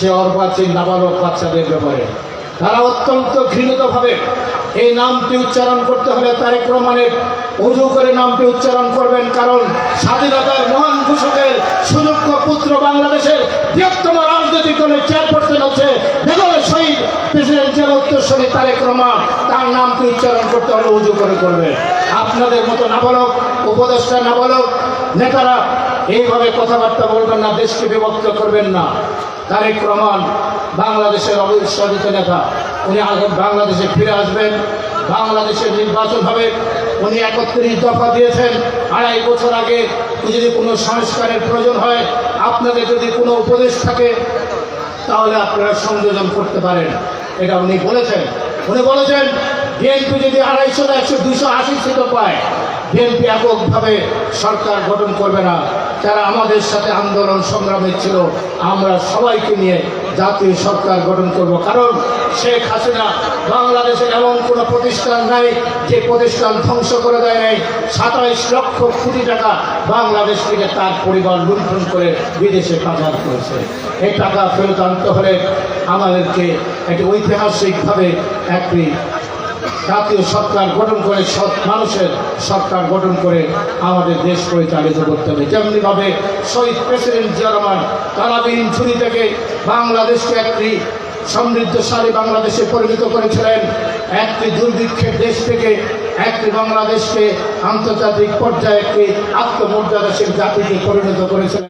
সে অর্বাচীন নাবালক বাচ্চাদের ব্যাপারে। তারা অত্যন্ত ঘৃণিতভাবে এই নামটি উচ্চারণ করতে হলে তারেক রহমানের উজু করে নামটি উচ্চারণ করবেন, কারণ স্বাধীনতার মহান ঘোষকের সুযোগ্য পুত্র বাংলাদেশের বৃহত্তম রাজনৈতিক দলের চেয়ারপারসন হচ্ছে বেগমের শহীদ প্রেসিডেন্ট জেলা উত্তরসরী তারেক রহমান। তার নামটি উচ্চারণ করতে হলে উজু করে করবেন আপনাদের মতো নাবালক, উপদেষ্টা নাবালক, নেতারা এইভাবে কথাবার্তা বলবেন না, দেশকে বিভক্ত করবেন না। তারেক রহমান, বাংলাদেশের অবিস্বাদিত নেতা। উনি বাংলাদেশে ফিরে আসবেন। বাংলাদেশের নির্বাচন হবে উনি একত্রিশ দফা দিয়েছেন। আড়াই বছর আগে যদি কোনো সংস্কারের প্রয়োজন হয়, আপনাদের যদি কোনো উপদেশ থাকে, তাহলে আপনারা সংযোজন করতে পারেন। এটা উনি বলেছেন। উনি বলেছেন, বিএনপি যদি আড়াইশো একশো দুশো আশি সিট পায়, বিএনপি এককভাবে সরকার গঠন করবে না। যারা আমাদের সাথে আন্দোলন সংগ্রামে ছিল, আমরা সবাইকে নিয়ে জাতীয় সরকার গঠন করব। কারণ শেখ হাসিনা বাংলাদেশের এমন কোনো প্রতিষ্ঠান নাই যে প্রতিষ্ঠান ধ্বংস করে দেয় নাই। সাতাইশ লক্ষ কোটি টাকা বাংলাদেশ থেকে তার পরিবার লুণ্ঠন করে বিদেশে পাচার করেছে। এই টাকা ফেরত আনতে হলে আমাদেরকে একটি ঐতিহাসিকভাবে একটি জাতীয় সরকার গঠন করে সৎ মানুষের সরকার গঠন করে আমাদের দেশ পরিচালিত করতে হবে। যেমনিভাবে শহীদ প্রেসিডেন্ট জিয়া রহমান তালাবিহীন ছুরি থেকে বাংলাদেশকে একটি সমৃদ্ধশালী বাংলাদেশে পরিণত করেছিলেন, একটি দুর্ভিক্ষের দেশ থেকে একটি বাংলাদেশকে আন্তর্জাতিক পর্যায়ে একটি আত্মমর্যাদাশীল জাতিতে পরিণত করেছিলেন।